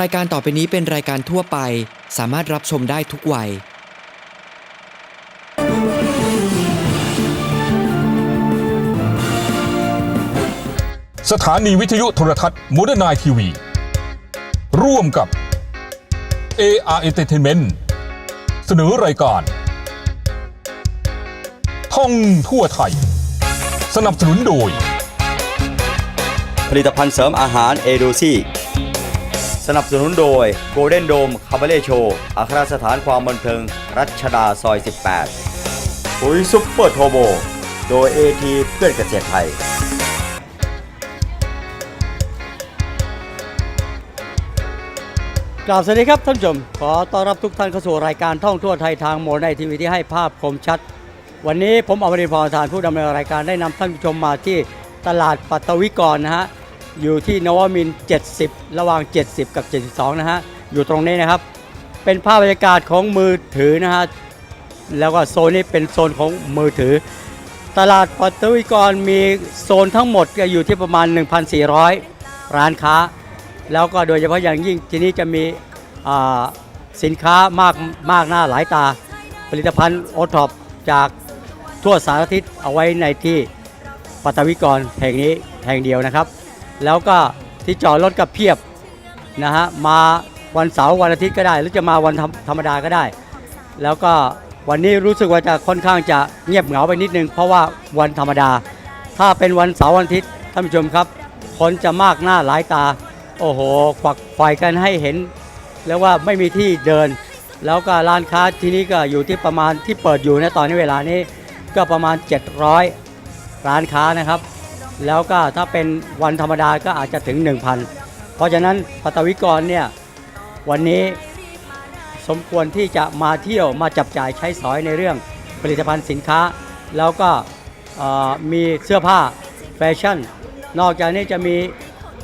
รายการต่อไปนี้เป็นรายการทั่วไป สามารถรับชมได้ทุกวัย สถานีวิทยุโทรทัศน์โมเดิร์นไนทีวีร่วมกับ AR Entertainment เสนอรายการ ท่องทั่วไทย สนับสนุนโดย ผลิตภัณฑ์เสริมอาหารเอโดซี่ สนับสนุนโดย Golden Dome c a b a r e t Show อัครสถานความบันเทิง รัชดาซอย 18 ปุ๋ยซุปเปอร์โทโบ โดย AT เพื่อนเกษตรไทยกราบสวัสดีครับท่านผู้ชม ขอต้อนรับทุกท่านเข้าสู่รายการท่องทั่วไทยทางโมไนทีวีที่ให้ภาพคมชัด วันนี้ผมอมรินทร์พรทานผู้ดำเนินรายการได้นำท่านผู้ชมมาที่ตลาดปัตตวิกรนะฮะ อยู่ที่นวมิน 70 ระหว่าง 70 กับ 72 นะฮะ อยู่ตรงนี้นะครับ เป็นภาพบรรยากาศของมือถือนะฮะ แล้วก็โซนนี้เป็นโซนของมือถือ ตลาดปัตตวิกรมีโซนทั้งหมดก็อยู่ที่ประมาณ 1,400 ร้านค้า แล้วก็โดยเฉพาะอย่างยิ่งที่นี้จะมีสินค้ามากมากหน้าหลายตา ผลิตภัณฑ์โอท็อปจากทั่วสารทิศเอาไว้ในที่ปัตตวิกรแห่งนี้แห่งเดียวนะครับ แล้วก็ที่จอดรถกับเพียบนะฮะมาวันเสาร์วันอาทิตย์ก็ได้ หรือจะมาวันธรรมดาก็ได้ แล้วก็วันนี้รู้สึกว่าจะค่อนข้างจะเงียบเหงาไปนิดนึง เพราะว่าวันธรรมดา ถ้าเป็นวันเสาร์วันอาทิตย์ท่านผู้ชมครับ คนจะมากหน้าหลายตา โอ้โหควักไฟกันให้เห็น แล้วว่าไม่มีที่เดิน แล้วก็ร้านค้าที่นี่ก็อยู่ที่ประมาณที่เปิดอยู่ในตอนนี้เวลานี้ก็ประมาณ 700 ร้านค้านะครับ แล้วก็ถ้าเป็นวันธรรมดาก็อาจจะถึง 1,000 เพราะฉะนั้นปัตวิกรเนี่ยวันนี้สมควรที่จะมาเที่ยวมาจับจ่ายใช้สอยในเรื่องผลิตภัณฑ์สินค้า แล้วก็มีเสื้อผ้าแฟชั่น นอกจากนี้จะมี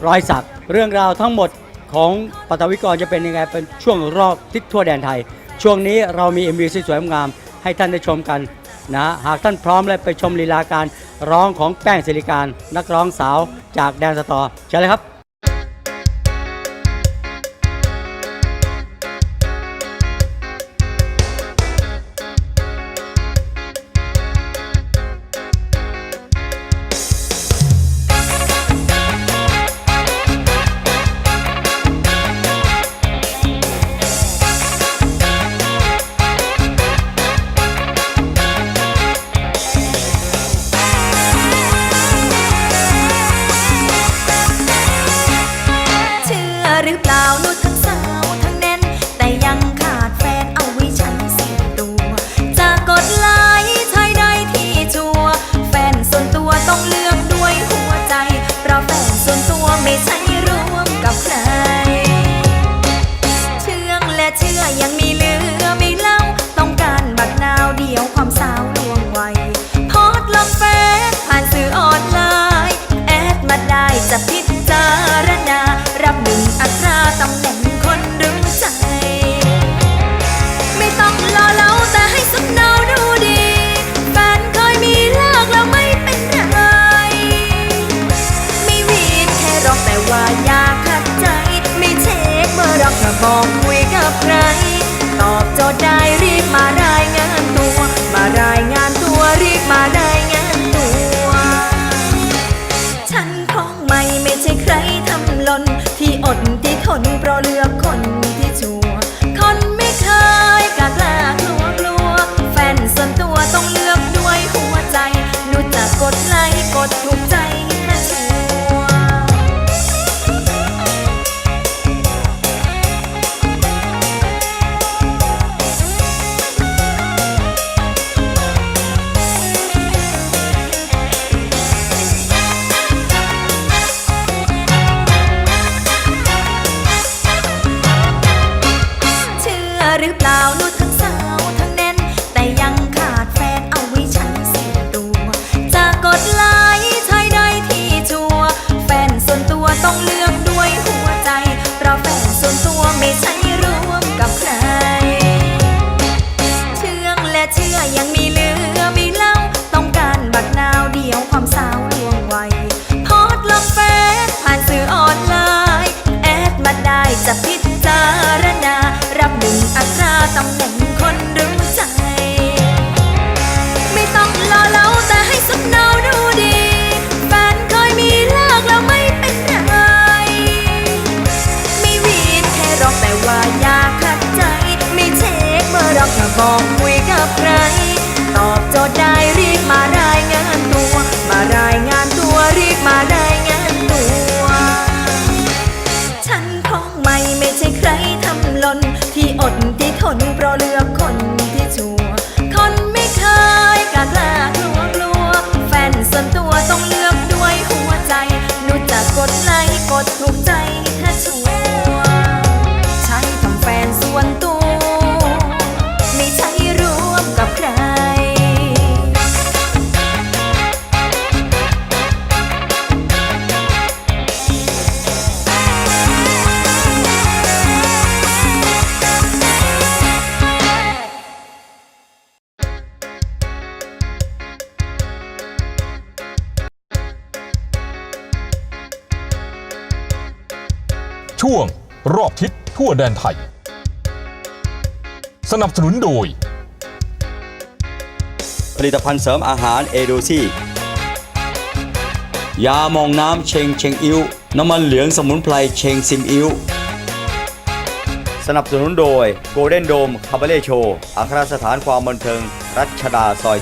รอยสักเรื่องราวทั้งหมดของปัตวิกรจะเป็นยังไงเป็นช่วงรอบทิศทั่วแดนไทย ช่วงนี้เรามี MV สวยๆงามให้ท่านได้ชมกัน นะหากท่านพร้อมแล้วไปชมลีลาการร้องของแป้งศิริการ นักร้องสาวจากแดนสตอเชิญเลยครับ จ ทั่วแดนไทย สนับสนุนโดย ผลิตภัณฑ์เสริมอาหารเอโดซี่ยามองน้ำเชงเชงอิ้ว น้ำมันเหลืองสมุนไพรเชงซิมอิ้ว สนับสนุนโดย Golden Dome c a b a r e t Show อัครสถานความบันเทิง รัชดาซอย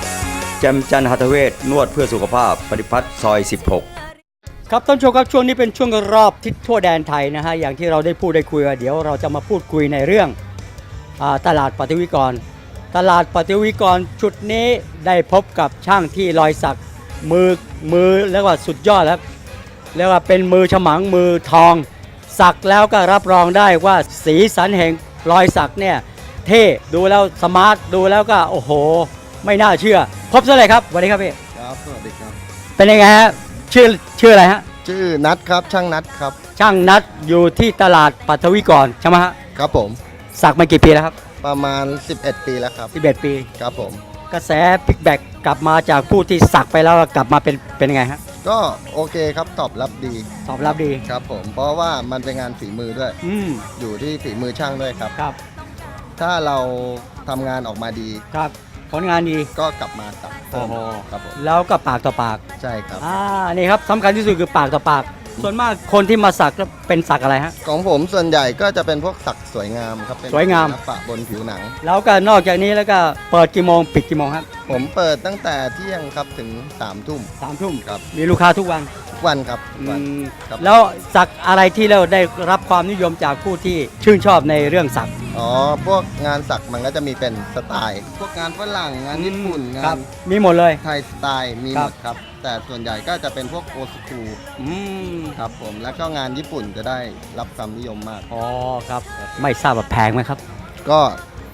18 แจมจันทร์หัตเวศนวดเพื่อสุขภาพปฏิพัฒน์ซอย 16 ครับท่านผู้ชมครับช่วงนี้เป็นช่วงรอบทิศทั่วแดนไทยนะฮะอย่างที่เราได้พูดได้คุยกันเดี๋ยวเราจะมาพูดคุยในเรื่องอาตลาดปฏิวิกร ตลาดปฏิวิกรชุดนี้ได้พบกับช่างที่รอยสักมือมือเรียกว่าสุดยอดแล้วเรียกว่าเป็นมือฉมังมือทอง สักแล้วก็รับรองได้ว่าสีสันแห่งรอยสักเนี่ยเท่ดูแล้วสมาร์ทดูแล้วก็โอ้โห ไม่น่าเชื่อ พบซะเลยครับสวัสดีครับพี่ครับสวัสดีครับ เป็นยังไงฮะ ชื่อชื่ออะไรฮะ ชื่อนัทครับช่างนัทครับช่างนัดอยู่ที่ตลาดปัทวิกรใช่ไหมฮะครับผมสักมากี่ปีแล้วครัประมาณ 11 ปีแล้วครับบ11ปี ครับผม กระแสพิกแบกกลับมาจากผู้ที่สักไปแล้วกลับมาเป็นเป็นยังไงฮะก็โอเคครับตอบรับดีตอบรับดีครับผมเพราะว่ามันเป็นงานฝีมือด้วย อืมอยู่ที่ฝีมือช่างด้วยครับ ครับ ถ้าเราทำงานออกมาดี ครับ ผลงานดี ก็กลับมาสักเพิ่มโอ้โห ครับผมแล้วก็ปากต่อปาก ใช่ครับ อ่า นี่ครับสำคัญที่สุดคือปากต่อปาก ส่วนมากคนที่มาสักก็เป็นสักอะไรฮะ ของผมส่วนใหญ่ก็จะเป็นพวกสักสวยงามครับเป็นสวยงาม ศิลปะบนผิวหนัง แล้วก็นอกจากนี้แล้วก็เปิดกี่โมงปิดกี่โมงครับ ผมเปิดตั้งแต่เที่ยงครับถึง3ามทุ่ม สามทุ่มครับ มีลูกค้าทุกวันทุกวันครับทุกวัน อืมครับ แล้วสักอะไรที่เราได้รับความนิยมจากผู้ที่ชื่นชอบในเรื่องสัก อ๋อ พวกงานสักมันก็จะมีเป็นสไตล์ พวกงานฝรั่งงานญี่ปุ่นคงารับนมีหมดเลย ไทยสไตล์มีครัหบมดครับ แต่ส่วนใหญ่ก็จะเป็นพวกโอสคูอืมครับผมแล้วก็งานญี่ปุ่นจะได้รับความนิยมมาก อ๋อครับ ไม่ทราบว่าแพงไหมครับ ก็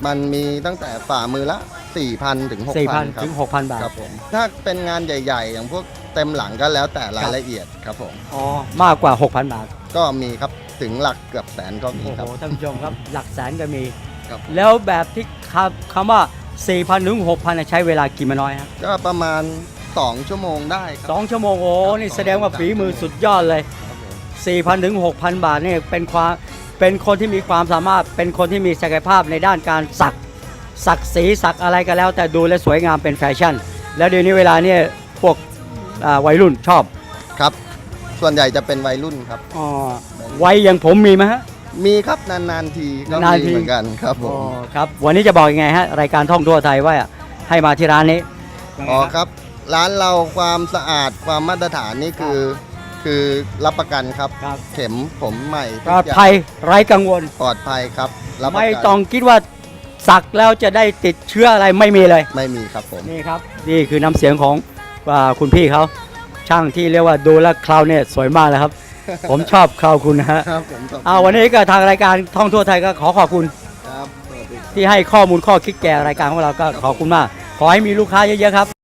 มันมีตั้งแต่ฝ่ามือละ 4,000 ถึง6,000 4,000ครับถึง 6,000 บาท ครับผม ถ้าเป็นงานใหญ่ๆ อย่างพวกเต็มหลังก็แล้วแต่รายละเอียดครับผม อ๋อ มากกว่า 6,000 บาท ก็มีครับถึงหลักเกือบแสนก็มีโอ้ครับโหท่านผู้ชมครับ หลักแสนก็มี ครับผมแล้วแบบที่คำคำว่า 4,000 ถึง 6,000น่ะใช้เวลากี่มาน้อยฮะก็ประมาณ 2 ชั่วโมงได้ครัสองชั่วโมงโอ้นี่ครับแสดงว่าฝีมือสุดยอดเลย ครับผม 4,000 ถึง 6,000 บาทนี่เป็นความเป็นคนที่มีความสามารถเป็นคนที่มีศักยภาพในด้านการสัก สักสีสักอะไรก็แล้ว แต่ดูแลสวยงามเป็นแฟชั่น แล้วเดี๋ยวนี้เวลาเนี่ยพวกอ่าวัยรุ่นชอบครับ ส่วนใหญ่จะเป็นวัยรุ่นครับ อ๋อวัยอย่างผมมีไหมฮะ มีครับนานๆทีก็นานๆที มีเหมือนกันครับผอ๋อมครับ วันนี้จะบอกยังไงฮะรายการท่องทั่วไทยว่าให้มาที่ร้านนี้ อ๋อครับ ร้านเราความสะอาดความมาตรฐานนี่คือ คือรับประกันครับ ครับ เข็มผมใหม่ปลอดภัยไร้กังวล ปลอดภัยครับรับประไม่กันต้องคิดว่า สักแล้วจะได้ติดเชื้ออะไรไม่มีเลย ไม่มีครับผม นี่ครับ นี่คือน้ำเสียงของอาคุณพี่เขาช่างที่เรียกว่าดูแลวคราวเนี่ยสวยมากเลยครับ ผมชอบคราวคุณนะฮะครับผมขอบคุณเอาวันนี้ก็ทางรายการท่องทั่วไทยก็ขอขอบคุณ ครับสวัสดีครับที่ให้ข้อมูลข้อคิดแก่รายการของเราก็ขอบคุณมาก ขอให้มีลูกค้าเยอะๆครับ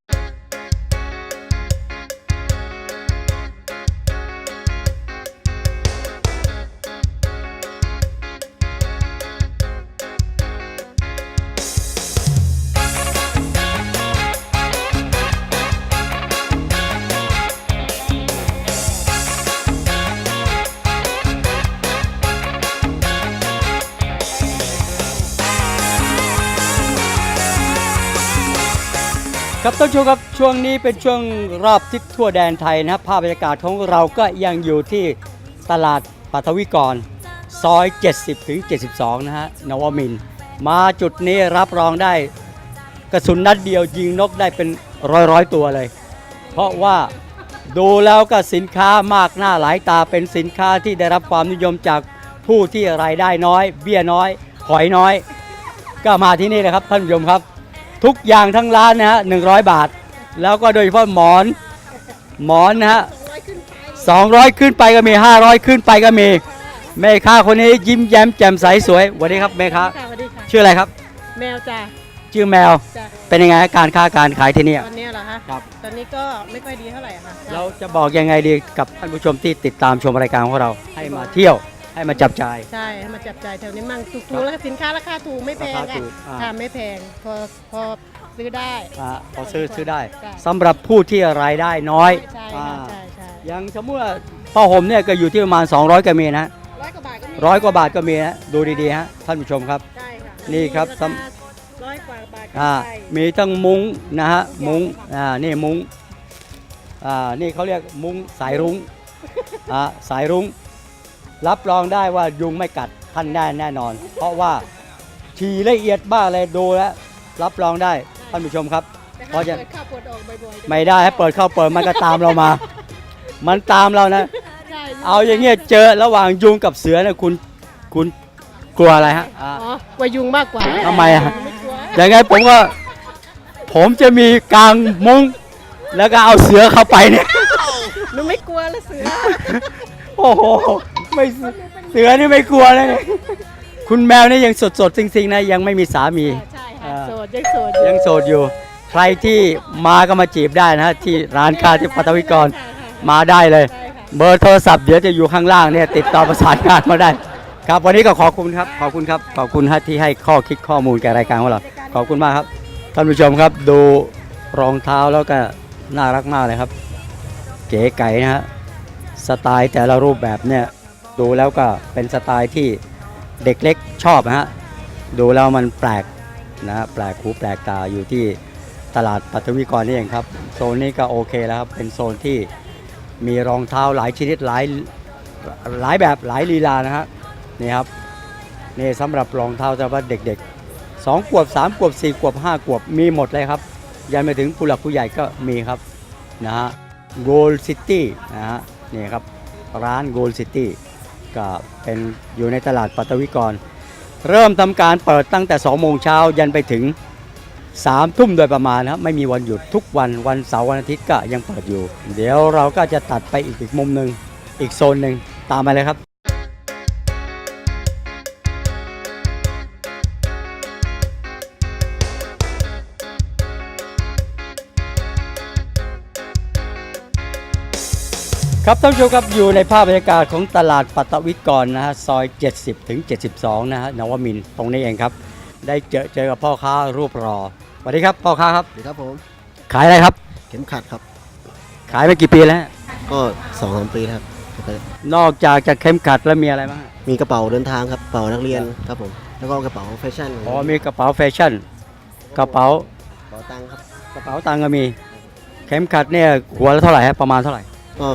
ครับท่านผู้ชมครับช่วงนี้เป็นช่วงรอบทิศทั่วแดนไทยนะครับภาพบรรยากาศของเราก็ยังอยู่ที่ตลาดปัทวิกรซอย 70 ถึง 72 นะฮะนวมิน มาจุดนี้รับรองได้ กระสุนนัดเดียวยิงนกได้เป็นร้อยร้อยตัวเลย เพราะว่าดูแล้วก็สินค้ามากหน้าหลายตาเป็นสินค้าที่ได้รับความนิยมจากผู้ที่รายได้น้อย เบี้ยน้อย หอยน้อย ก็มาที่นี่นะครับท่านผู้ชมครับ ทุกอย่างทั้งร้านนะฮะ100บาท แล้วก็โดยเฉพาะหมอน หมอนนะฮะ200ขึ้นไปก็มี500ขึ้นไปก็มี แม่ค้าคนนี้ยิ้มแย้มแจ่มใสสวยสวัสดีครับแม่ค้าค่ะสวัสดีค่ะ ชื่ออะไรครับ แมวจ้ะชื่อแมว จ้ะเป็นยังไงการค้าการขายที่นี่ตอนนี้เหรอคะครับ ตอนนี้ก็ไม่ค่อยดีเท่าไหร่ค่ะเราจะบอกยังไงดีกับท่านผู้ชมที่ติดตามชมรายการของเราให้มาเที่ยว ให้มาจับจ่าย ใช่ให้มาจับจ่ายแถวนี้มั่งถูกๆแล้วก็สินค้าราคาถูกไม่แพงราคาอะถูกอ่า ค่ะไม่แพงพอพอซื้อได้ อ่าพอซื้อซื้อได้จ้ะสำหรับผู้ที่รายได้น้อยใช่อ่าค่ะใช่ใช่อย่างสมมติว่าผ้าห่มเนี่ยก็อยู่ที่ประมาณ 200ก็มีนะร้อยกว่าบาทก็มีร้อยกว่าบาทก็มีนะดูดีๆฮะท่านผู้ชมครับ ใช่ค่ะนี่ครับมีาสำคาร้อยกว่าบาทก็อ่าได้มีทั้งมุ้งนะฮะมุ้งอ่านี่มุ้งอ่านี่เขาเรียกมุ้งสายรุ้งอ่าสายรุ้ง รับรองได้ว่ายุงไม่กัดท่านแน่แน่นอน เพราะว่าฉี่ละเอียดบ้ากเลยดูแล้ว รับรองได้ท่านผู้ชมครับแต่เพถ้าราะฉะเปิดเข้าเปิดออกบ่อยๆไม่ได้ให้เปิดเข้าเปิดมันก็ตามเรามา มันตามเรานะ ใช่เอาอย่างเงี้ยเจอระหว่างยุงกับเสือนะคุณคุณกลัวอะไรฮะอ่า อ๋อวายุงมากกว่าทำไมอะ ไม่กลัวยังไงผมก็ ผมจะมีกางมุ้งแล้วก็เอาเสือเข้าไปเนี่ย หนูไม่กลัวแล้วเสือ โอ้โห ไม่เสือเสือนี่ไม่กลัวเลยเนี่ยคุณแมวนี่ยังสดสดๆจริงๆนะยังไม่มีสามี ใช่อ่าค่ะโสดยังโสดอยู่ยังโสดอยู่ ใครที่มาก็มาจีบได้นะฮะที่ร้านค้าที่ปัตวิกรใช่ค่ะมาได้เลย ใช่ค่ะ เบอร์โทรศัพท์เดี๋ยวจะอยู่ข้างล่างเนี่ยติดต่อประสานงานมาได้ ครับวันนี้ก็ขอบคุณครับขอบคุณครับขอบคุณฮะที่ให้ข้อคิดข้อมูลแก่รายการของเราขอบคุณมากครับท่านผู้ชมครับดูรองเท้าแล้วก็น่ารักมากเลยครับ เก๋ไก๋นะฮะสไตล์แต่ละรูปแบบเนี่ย ดูแล้วก็เป็นสไตล์ที่เด็กเล็กชอบนะฮะดูแล้วมันแปลกนะฮะแปลกหูแปลกตาอยู่ที่ตลาดปัทวิกรนี่เองครับโซนนี้ก็โอเคแล้วครับเป็นโซนที่มีรองเท้าหลายชนิดหลายหลายแบบหลายลีลานะฮะนี่ครับนี่สำหรับรองเท้าสำหรับเด็กๆสองขวบสามขวบสี่ขวบห้าขวบมีหมดเลยครับ ยันไปถึงผู้หลักผู้ใหญ่ก็มีครับนะฮะ Gold City นะฮะนี่ครับร้าน Gold City ก็เป็นอยู่ในตลาดปัตวิกร เริ่มทำการเปิดตั้งแต่ 2 โมงเช้ายันไปถึง 3 ทุ่มโดยประมาณนะครับไม่มีวันหยุดทุกวันวันเสาร์วันอาทิตย์ก็ยังเปิดอยู่ เดี๋ยวเราก็จะตัดไปอีกอีกมุมหนึ่งอีกโซนหนึ่งตามมาเลยครับ ครับท่านผู้ชมครับอยู่ในภาพบรรยากาศของตลาดปัตตวิกรนะฮะซอย 70 ถึง 72 นะฮะนวมินทร์ตรงนี้เองครับ ได้เจอเจอกับพ่อค้ารูปรอสวัสดีครับพ่อค้าครับ สวัสดีครับผมขายอะไรครับ เข็มขัดครับ ขายมากี่ปีแล้วฮะก็สองสามปีครับนอกจากจะเข้มขัดแล้วมีอะไรบ้างฮะมีกระเป๋าเดินทางครับกระเป๋านักเรียนครับผมแล้วก็กระเป๋าแฟชั่นอ๋อมีกระเป๋าแฟชั่น กระเป๋ากระเป๋าตังค์ครับกระเป๋าตังค์ก็มี เข็มขัดเนี่ยหัวละเท่าไหร่ฮะประมาณเท่าไหร่ ก็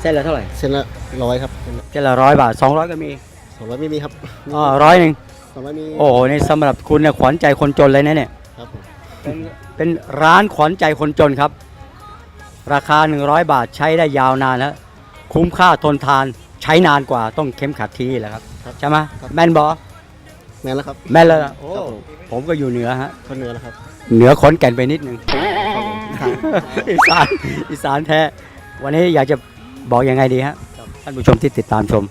เส้นละเท่าไหร่เส้นละร้อยครับเส้นละร้อยบาทสองร้อยก็มีสองร้อยไม่มีครับอ๋อร้อยหนึ่งสองร้อยมีโอ้โหนี่สำหรับคุณเนี่ยขวัญใจคนจนเลยนะเนี่ยครับผมเป็นเป็นร้านขวัญใจคนจนครับ ราคา 100 บาทใช้ได้ยาวนานแล้วคุ้มค่าทนทานใช้นานกว่าต้องเข้มขัดที่นี่แหละครับใช่ไหมแม่นบอแม่นแล้วครับแม่นเลยล่ะโอ้ครับผมผมก็อยู่เหนือฮะคนเหนือแล้วครับ เหนือขอนแก่นไปนิดนึงครับผมครับอีสานอีสานแท้ วันนี้อยากจะบอกยังไงดีฮะท่านผู้ชมที่ติดตามชม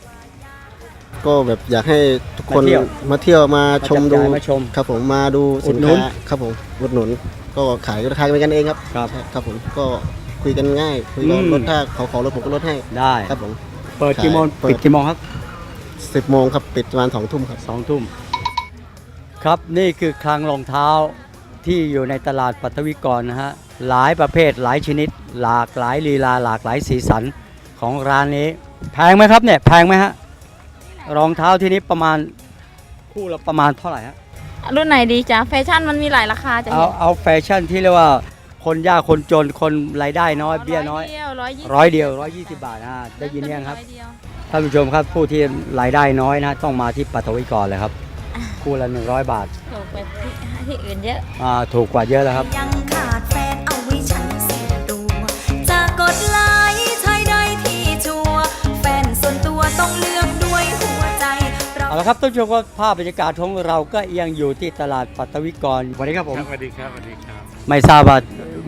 ก็แบบอยากให้ทุกคนมาเที่ยวมาเที่ยวมาชมจับดูจ่ายมาชมครับผมมาดูสินอุดหนุค้านครับผมอุดหนุนก็ขายราคาเป็นกันเองครับครับครับผมก็คุยกันง่ายคุยกันอืมลดถ้าเขาขอลดผมก็ลดให้ได้ครับผม เปิดกี่โมงเปิด ปิดกี่โมงครับสิบโมงครับปิดประมาณสองทุ่มครับ สองทุ่มครับนี่คือคลังรองเท้าที่อยู่ในตลาดปัทวิกรนะฮะ หลายประเภทหลายชนิด หลากหลายลีลาหลากหลายสีสันของร้านนี้ แพงไหมครับเนี่ยแพงไหมฮะรองเท้าที่นี้ประมาณคู่ละประมาณเท่าไหร่ฮะรุ่นไหนดีจ๊ะแฟชั่นมันมีหลายราคาจ้ะเอาเอาแฟชั่นที่เรียกว่าคนยากคนจนคนรายได้น้อยเบี้ยน้อยเดียวร้อยยี่ร้อยเดียวร้อยยี่สิบบาทนะได้ยินยังครับท่านผู้ชมครับผู้ที่รายได้น้อยนะต้องมาที่ปัตวิกรเลยครับ คู่ละ100บาทถูกไปที่ที่อื่นเยอะอ่าถูกกว่าเยอะแล้วครับ ละครับท่านผู้ชมครับภาพบรรยากาศของเราก็ยังอยู่ที่ตลาดปัตวิกรวันนี้ครับผมครับสวัสดีครับสวัสดีครับ ไม่ทราบว่า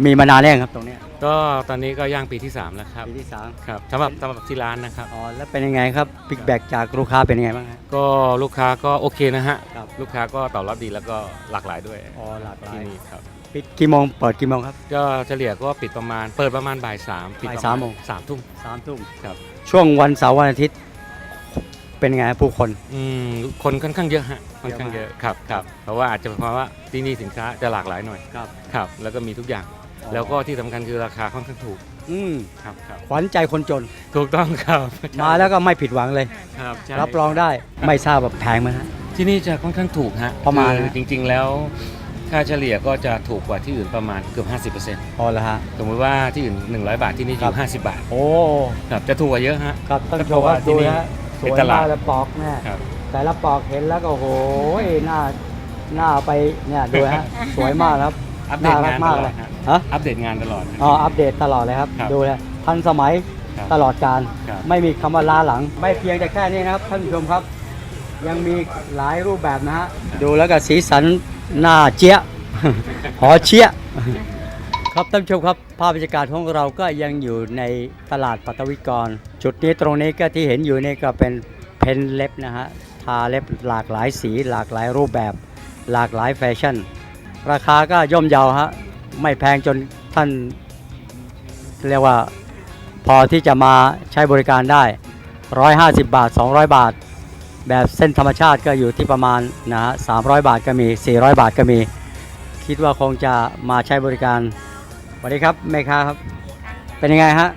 มีมานานแล้วยังครับตรงเนี้ยก็ตอนนี้ก็ย่างปีที่ 3 แล้วครับปีที่สามครับสำหรับสำหรับที่ร้านนะครับ อ๋อแล้วเป็นยังไงครับปิกแบกจากลูกค้าเป็นยังไงบ้างฮะ ก็ลูกค้าก็โอเคนะฮะ ครับ ลูกค้าก็ตอบรับดีแล้วก็หลากหลายด้วยอ๋อหลากหลาที่ยนี่ครับ ปิดกี่โมงเปิดกี่โมงครับ ก็เฉลี่ยก็ปิดประมาณเปิดประมาณบ่ายสามปิดประบ่ายสามโมง สามทุ่ม สามทุ่มครับ ช่วงวันเสาร์วันอาทิตย์ เป็นยังไงครับผู้คน อืมคนค่อนข้างเยอะฮะค่อนข้างเยเยอะอะมากครับครับเพราะว่าอาจจะเป็นเพราะว่าที่นี่สินค้าจะหลากหลายหน่อยครับครับ แล้วก็มีทุกอย่างแล้วก็ที่สำคัญคือราคาค่อนข้างถูกอืมครับครับขวัญใจคนจน ถูกต้องครับมาแล้วก็ไม่ผิดหวังเลย ครับใช่รับรองได้ไม่ทราบแบบแพงไหมฮะ ที่นี่จะค่อนข้างถูกฮะประมาณ คือจริง ๆ แล้ว ค่าเฉลี่ยก็จะถูกกว่าที่อื่นประมาณเกือบ50%พอแล้วฮะ สมมติว่าที่อื่น 100 บาทที่นี่อครัยู่บ 50 บาทโอ้ ครับจะถูกกว่าเยอะฮะ ครับท่านผู้ชเพราะมว่าครับที่ดูนี่นะฮะ สเป็นวยตลาดมากเลยปอกแน่ครับ แต่ละปอกเห็นแล้วก็โอ้โหหน้าหน้าไปเนี่ยดูฮะ สวยมากครับอัปเดตงานน่ารักตมากลเลอยดฮะฮะอัปเดตงานตลอดฮะอ๋ออัปเดตตลอดเลยครับ ครับดูเลยทันสมัยครับตลอดการ ครับ ไม่มีคำว่าล้าหลัง ไม่เพียงแต่แค่นี้นะครับท่านผู้ชมครับ ยังมีหลายรูปแบบนะฮะ ดูแล้วก็สีสันหน้าเจี๊ยะ หอเชี่ย ครับท่านผู้ชมครับภาพบรรยากาศของเราก็ยังอยู่ในตลาดปัตวิกร จุดนี้ตรงนี้ก็ที่เห็นอยู่นี่ก็เป็นเพนเล็บนะฮะทาเล็บหลากหลายสี หลากหลายรูปแบบ หลากหลายแฟชั่น ราคาก็ย่อมเยาฮะไม่แพงจนท่านเรียกว่าพอที่จะมาใช้บริการได้ 150 บาท 200 บาท แบบเส้นธรรมชาติก็อยู่ที่ประมาณนะฮะ300 บาทก็มี 400 บาทก็มี คิดว่าคงจะมาใช้บริการ สวัสดีครับแม่ค้าครับ เป็นยังไงฮะ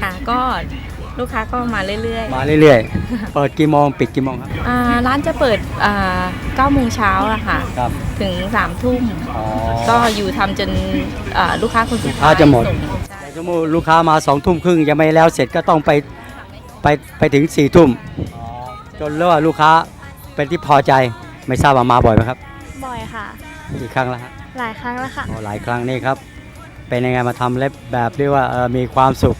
ค่ะก็ลูกค้าก็มาเรื่อยมาเรื่อยๆ เปิดกี่โมงปิดกี่โมงครับ ๆอ่าร้านจะเปิดอ่า9โมงเช้าอะค่ะ ครับ ถึง3ทุ่ม อ๋อ ก็อยู่ทำจนอ่าลูกค้าคนสุดลูกค้าท้ายจะหมด ส่งใช่แต่สมมติลูกค้ามาสองทุ่มครึ่งยังไม่แล้วเสร็จก็ต้องไปไปไปถึงสี่ทุ่มจนเรียกว่าลูกค้าเป็นที่พอใจไม่ทราบว่ามาบ่อยไหมครับบ่อยค่ะ กี่ครั้งแล้วฮะหลายครั้งแล้วค่ะ อ๋อหลายครั้งนี่ครับ เป็นยังไงมาทำเล็บแบบเรียกว่าเอ่อมีความสุข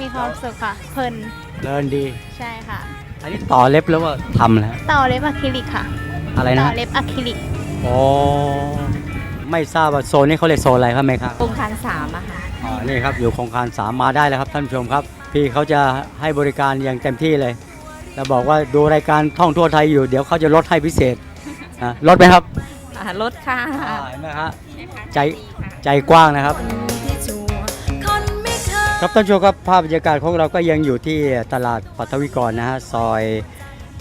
มีความสุขค่ะ เพลินเลินดี ใช่ค่ะ อันนี้ต่อเล็บแล้วว่าทำแล้วต่อเล็บอะคริลิกค่ะอะไรต่นะอเล็บอะคริลิกโอ้ไม่ทราบว่าโซนนี้เขาเรียกโซนอะไรครับไหมครับ โครงการ3อะค่ะ อ๋อนี่ครับอยู่โครงการสามมาได้แล้วครับท่านผู้ชมครับ พี่เขาจะให้บริการอย่างเต็มที่เลยแล้วบอกว่าดูรายการท่องทั่วไทยอยู่ เดี๋ยวเขาจะลดให้พิเศษอะลดไหมครับอ่าลดค่ะอ่าเห็นไหมฮะใจใจ กว้างนะครับที่ชัวร์คนไม่เคยครับท่านผู้ชมครับภาพบรรยากาศของเราก็ยังอยู่ที่ตลาดปัทวิกรนะฮะซอย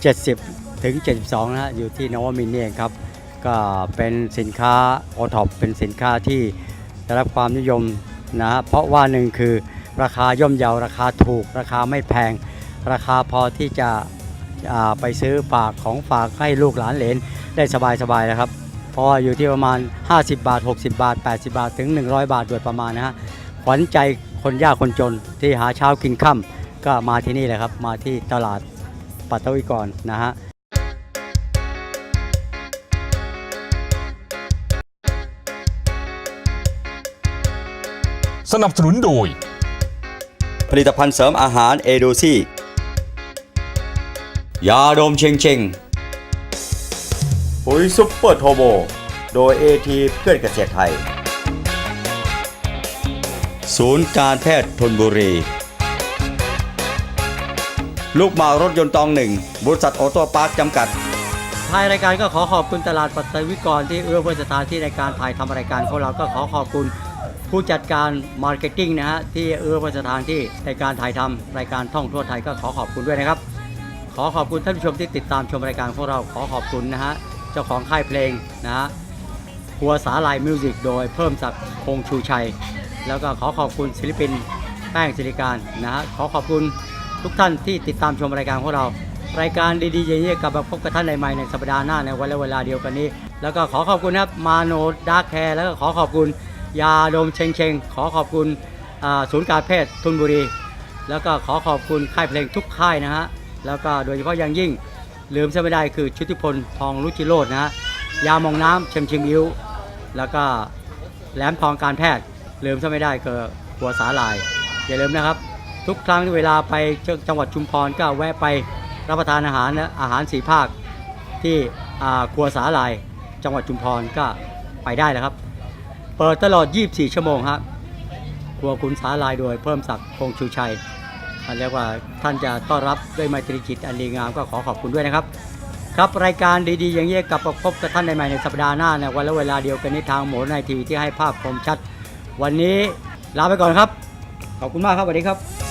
70 ถึง 72 นะฮะอยู่ที่นวมินทร์นี่เองครับ ก็เป็นสินค้าโอท็อปเป็นสินค้าที่ได้รับความนิยมนะฮะเพราะว่าหนึ่งคือราคาย่อมเยาราคาถูก ราคาไม่แพง ราคาพอที่จะอ่าไปซื้อฝากของฝากให้ลูกหลานเหลนได้สบายๆนะครับ เพราะว่าอยู่ที่ประมาณ 50 บาท 60 บาท 80 บาทถึง 100 บาทโดยประมาณนะฮะขวัญใจคนยากคนจนที่หาเช้ากินค่ำก็มาที่นี่แหละครับ มาที่ตลาดปัตตวิกรนะฮะสนับสนุนโดย ผลิตภัณฑ์เสริมอาหารเอโดซี่ยาดมเชงเชง ปุ๋ยซุปเปอร์โทโบ โดยเอทีเพื่อนเกษตรไทย ศูนย์การแพทย์ทนบุรี ลูกมารถยนต์ตองหนึ่งบริษัทออโต้พาร์คจำกัด ท้ายรายการก็ขอขอบคุณตลาดปัตตวิกรที่เอื้อเฟื้อสถานที่ในการถ่ายทำรายการของเราก็ขอขอบคุณผู้จัดการมาร์เก็ตติ้งนะฮะที่เอื้อเฟื้อสถานที่ในการถ่ายทำรายการท่องทั่วไทยก็ขอขอบคุณด้วยนะครับ ขอขอบคุณท่านผู้ชมที่ติดตามชมรายการของเราขอขอบคุณนะฮะ เจ้าของค่ายเพลงนะฮะครัวสาลายมิวสิกโดยเพิ่มศักดิ์คงชูชัย แล้วก็ขอขอบคุณศิลปินแป้งศิริการนะฮะขอขอบคุณทุกท่านที่ติดตามชมรายการของเรา รายการดีๆอย่างนี้กลับมาพบกับท่านในใหม่ในสัปดาห์หน้าในวันและเวลาเดียวกันนี้ แล้วก็ขอขอบคุณครับมาโนดาร์คแคร์แล้วก็ขอขอบคุณยาดมเชงเชงขอขอบคุณศูนย์การแพทย์ทุนบุรี แล้วก็ขอขอบคุณค่ายเพลงทุกค่ายนะฮะแล้วก็โดยเฉพาะอย่างยิ่ง ลืมเสียไม่ได้คือชุติพลทองรุจิโรจนะฮะยามองน้ำเชมชิมอิ้วแล้วก็แหลมทองการแพทย์ลืมซะไม่ได้คือหัวสาลาย อย่าลืมนะครับ ทุกครั้งที่เวลาไปจังหวัดชุมพรก็แวะไปรับประทานอาหารนะอาหารสีภาคที่ครัวสาลาย จังหวัดชุมพรก็ไปได้แล้วครับ เปิดตลอด 24 ชั่วโมงครับครัวคุณสาลายโดยเพิ่มศักดิ์คงชูชัย เรียกว่าท่านจะต้อนรับด้วยไมตรีจิตอันดีงามก็ขอขอบคุณด้วยนะครับ ครับรายการดีๆ อย่างนี้ยกลับมาพบกับท่านในใหม่ในสัปดาห์หน้าในวันและเวลาเดียวกันนี้ทางโหมดในทีวีที่ให้ภาพคมชัด วันนี้ลาไปก่อนครับ ขอบคุณมากครับสวัสดีครับ